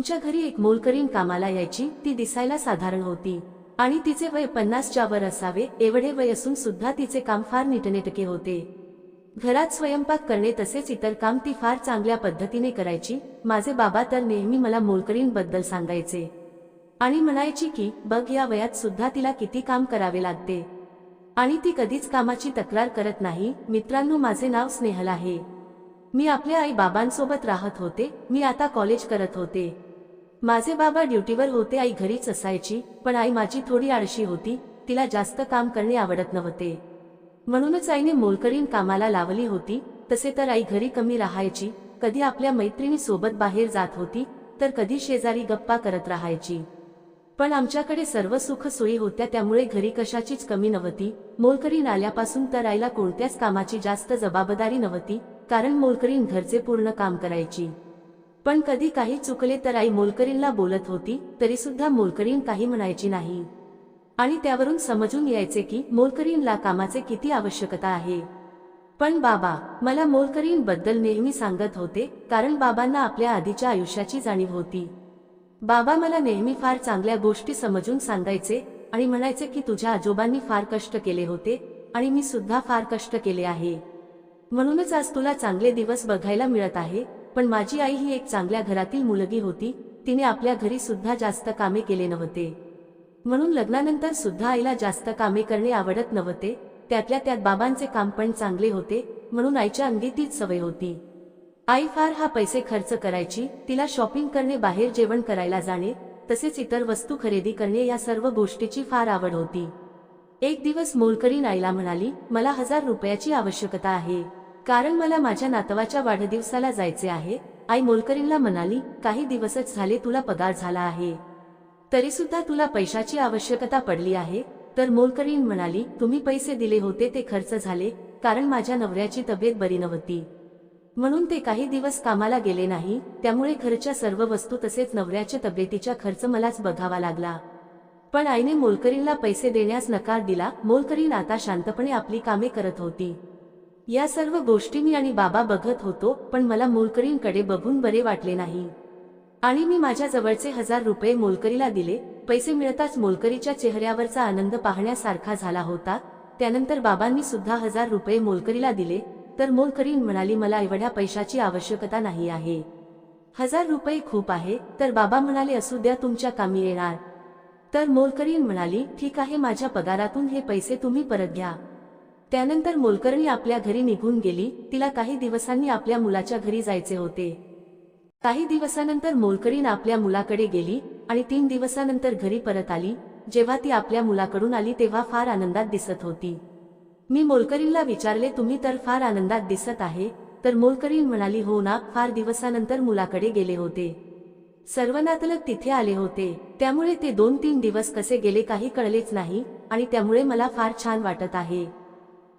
आमच्या घरी एक मोलकरीण कामाला यायची ती दिसायला साधारण होती. आणि तिचे वय पन्नासच्या वर असावे एवढे वय असून सुद्धा तिचे काम फार नीटनेटके होते. घरात स्वयंपाक करणे तसेच इतर काम ती फार चांगल्या पद्धतीने करायची माझे बाबा तर नेहमी मला मोलकरीणबद्दल सांगायचे. आणि म्हणायची की बघ या वयात सुद्धा तिला किती काम करावे लागते. आणि ती कधीच कामाची तक्रार करत नाही मित्रांनो माझे नाव स्नेहल आहे. मी आपल्या आई बाबांसोबत राहत होते मी आता कॉलेज करत होते. माझे बाबा ड्युटीवर होते आई घरीच असायची पण आई माझी थोडी आळशी होती तिला जास्त काम करणे आवडत नव्हते. म्हणूनच आईने मोलकरीण कामाला लावली होती तसे तर आई घरी कमी राहायची कधी आपल्या मैत्रिणी सोबत बाहेर जात होती तर कधी शेजारी गप्पा करत राहायची. पण आमच्याकडे सर्व सुख सोयी होत्या त्यामुळे घरी कशाचीच कमी नव्हती मोलकरीण आल्यापासून तर आईला कोणत्याच कामाची जास्त जबाबदारी नव्हती कारण मोलकरीण घरचे पूर्ण काम करायची. पण कधी काही चुकले तर आई मोलकरींना बोलत होती तरी सुद्धा मोलकरीण काही म्हणायची नाही. आणि त्यावरून समजून यायचे की मोलकरीणला कामाचे किती आवश्यकता आहे. पण बाबा मला मोलकरीणबद्दल नेहमी सांगत होते कारण बाबांना आपल्या आधीच्या आयुष्याची जाणीव होती. बाबा मला नेहमी फार चांगल्या गोष्टी समजून सांगायचे आणि म्हणायचे की तुझ्या आजोबांनी फार कष्ट केले होते आणि मी सुद्धा फार कष्ट केले आहे. म्हणूनच आज तुला चांगले दिवस बघायला मिळत आहे पण माझी आई ही एक चांगल्या घरातील मुलगी होती तिने आपल्या घरी सुद्धा जास्त कामे केले नव्हते. म्हणून लग्नानंतर सुद्धा आईला जास्त कामे करणे आवडत नव्हते त्यातल्या त्यात बाबांचे काम पण चांगले होते म्हणून आईच्या अंगी तीच सवय होती. आई फार हा पैसे खर्च करायची तिला शॉपिंग करणे बाहेर जेवण करायला जाणे तसेच इतर वस्तू खरेदी करणे या सर्व गोष्टीची फार आवड होती. एक दिवस मोलकरीन आईला म्हणाली मला हजार रुपयाची आवश्यकता आहे. कारण मला माझ्या नातवाच्या वाढदिवसाला जायचे आहे. आई मोलकरींला म्हणाली काही दिवसच झाले तुला पगार झाला आहे. तरी सुद्धा तुला पैशाची आवश्यकता पडली आहे. तर मोलकरीण म्हणाली तुम्ही पैसे दिले होते ते खर्च झाले कारण माझ्या नवऱ्याची तब्येत बरी नव्हती. म्हणून ते काही दिवस कामाला गेले नाही त्यामुळे घरच्या सर्व वस्तू तसेच नवऱ्याच्या तब्येतीचा खर्च मलाच बघावा लागला. पण आईने मोलकरीणला पैसे देण्यास नकार दिला. मोलकरीण आता शांतपणे आपली कामे करत होती. या सर्व गोष्टी मी आणि बाबा बघत होतो पण मला मोलकरींकडे बघून बरे वाटले नाही. आणि मी माझ्या जवळचे हजार रुपये मोलकरीला दिले पैसे मिळताच मोलकरीच्या चेहऱ्यावरचा आनंद पाहण्यासारखा झाला होता त्यानंतर बाबांनी सुद्धा हजार रुपये मोलकरीला दिले तर मोलकरीन म्हणाली मला एवढ्या पैशाची आवश्यकता नाही आहे. हजार रुपये खूप आहे तर बाबा म्हणाले असू द्या तुमच्या कामी येणार. तर मोलकरीन म्हणाली ठीक आहे माझ्या पगारातून हे पैसे तुम्ही परत घ्या. त्यानंतर मोलकरणी आपल्या घरी निघून गेली. तिला काही दिवसांनी आपल्या मुलाच्या घरी जायचे होते. काही दिवसानंतर मोलकरीन आपल्या मुलाकडे गेली आणि तीन दिवसानंतर घरी परत आली. जेव्हा ती आपल्या मुलाकडून आली तेव्हा फार आनंदात दिसत होती. मी मोलकरीनला विचारले तुम्ही तर फार आनंदात दिसत आहे. तर मोलकरीण म्हणाली हो ना फार दिवसानंतर मुलाकडे गेले होते. सर्वनातल तिथे आले होते. त्यामुळे ते दोन तीन दिवस कसे गेले काही कळलेच नाही आणि त्यामुळे मला फार छान वाटत आहे.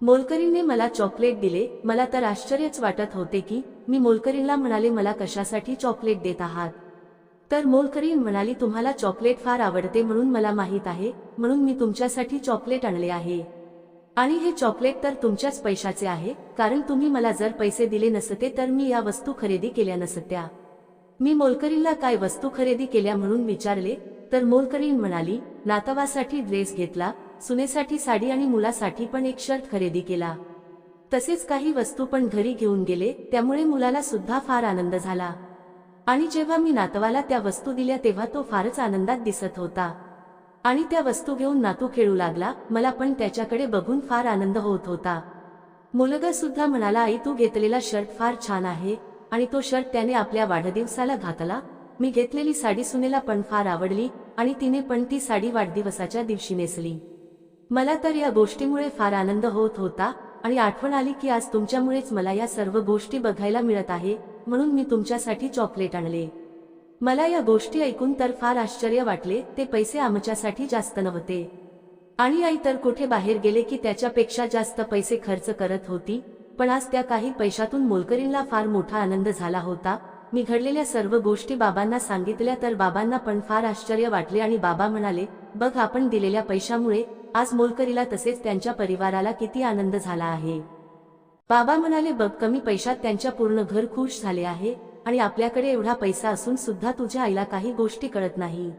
मोलकरीणने मला चॉकलेट दिले. मला तर आश्चर्यच वाटत होते की मी मोलकरींना म्हणाले मला कशासाठी चॉकलेट देत आहात? तर मोलकरीन म्हणाली तुम्हाला चॉकलेट फार आवडते म्हणून मला माहीत आहे म्हणून मी तुमच्यासाठी चॉकलेट आणले आहे. आणि हे चॉकलेट तर तुमच्याच पैशाचे आहे कारण तुम्ही मला जर पैसे दिले नसते तर मी या वस्तू खरेदी केल्या नसत्या. मी मोलकरींना काय वस्तू खरेदी केल्या म्हणून विचारले तर मोलकरीन म्हणाली नातवासाठी ड्रेस घेतला सुनेसाठी साडी आणि मुलासाठी पण एक शर्ट खरेदी केला. तसेच काही वस्तू पण घरी घेऊन गेले त्यामुळे मुलाला सुद्धा फार आनंद झाला. आणि जेव्हा मी नातवाला त्या वस्तू दिल्या तेव्हा तो फारच आनंदात दिसत होता. आणि त्या वस्तू घेऊन नातू खेळू लागला मला पण त्याच्याकडे बघून फार आनंद होत होता. मुलगा सुद्धा म्हणाला आई तू घेतलेला शर्ट फार छान आहे. आणि तो शर्ट त्याने आपल्या वाढदिवसाला घातला. मी घेतलेली साडी सुनेला पण फार आवडली आणि तिने पण ती साडी वाढदिवसाच्या दिवशी नेसली. मला तर या गोष्टीमुळे फार आनंद होत होता आणि आठवण आली की आज तुमच्यामुळेच मला या सर्व गोष्टी बघायला मिळत आहे म्हणून मी तुमच्यासाठी चॉकलेट आणले. मला या गोष्टी ऐकून तर फार आश्चर्य वाटले ते पैसे आमच्यासाठी जास्त नव्हते. आणि आई तर कुठे बाहेर गेले की त्याच्यापेक्षा जास्त पैसे खर्च करत होती पण आज त्या काही पैशातून मोलकरींना फार मोठा आनंद झाला होता. मी घडलेल्या सर्व गोष्टी बाबांना सांगितल्या तर बाबांना पण फार आश्चर्य वाटले आणि बाबा म्हणाले बघ आपण दिलेल्या पैशामुळे आज मोलकरीला तसेच त्यांच्या परिवाराला किती आनंद झाला आहे. बाबा म्हणाले बघ कमी पैशात त्यांच्या पूर्ण घर खुश झाले आहे आणि आपल्याकडे एवढा पैसा असून सुद्धा तुझ्या आईला काही गोष्टी कळत नाही.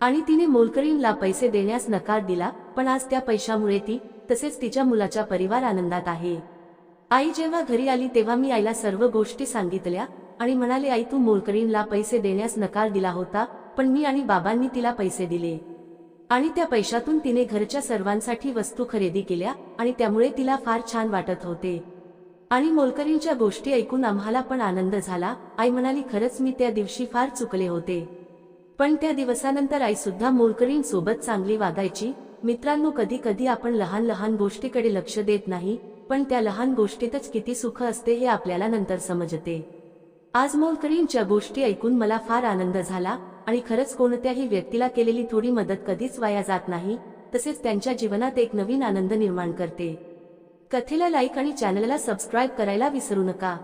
आणि तिने मोलकरींला पैसे देण्यास नकार दिला पण आज त्या पैशामुळे ती तसेच तिच्या मुलाचा परिवार आनंदात आहे. आई जेव्हा घरी आली तेव्हा मी आईला सर्व गोष्टी सांगितल्या आणि म्हणाले आई तू मोलकरींला पैसे देण्यास नकार दिला होता पण मी आणि बाबांनी तिला पैसे दिले. आणि त्या पैशातून तिने घरच्या सर्वांसाठी वस्तू खरेदी केल्या आणि त्यामुळे तिला फार छान वाटत होते. आणि मोलकरींच्या गोष्टी ऐकून आम्हाला पण आनंद झाला. आई म्हणाली खरंच मी त्या दिवशी फार चुकले होते. पण त्या दिवसानंतर आई सुद्धा मोलकरींसोबत चांगली वागायची. मित्रांनो कधी कधी आपण लहान लहान गोष्टीकडे लक्ष देत नाही पण त्या लहान गोष्टीतच किती सुख असते हे आपल्याला नंतर समजते. आज मोलकरींच्या गोष्टी ऐकून मला फार आनंद झाला. आणि खरंच कोणत्याही व्यक्तीला केलेली थोडी मदत कधीच वाया जात नाही तसेच त्यांच्या जीवनात एक नवीन आनंद निर्माण करते. कथेला लाईक आणि चॅनलला सबस्क्राईब करायला विसरू नका.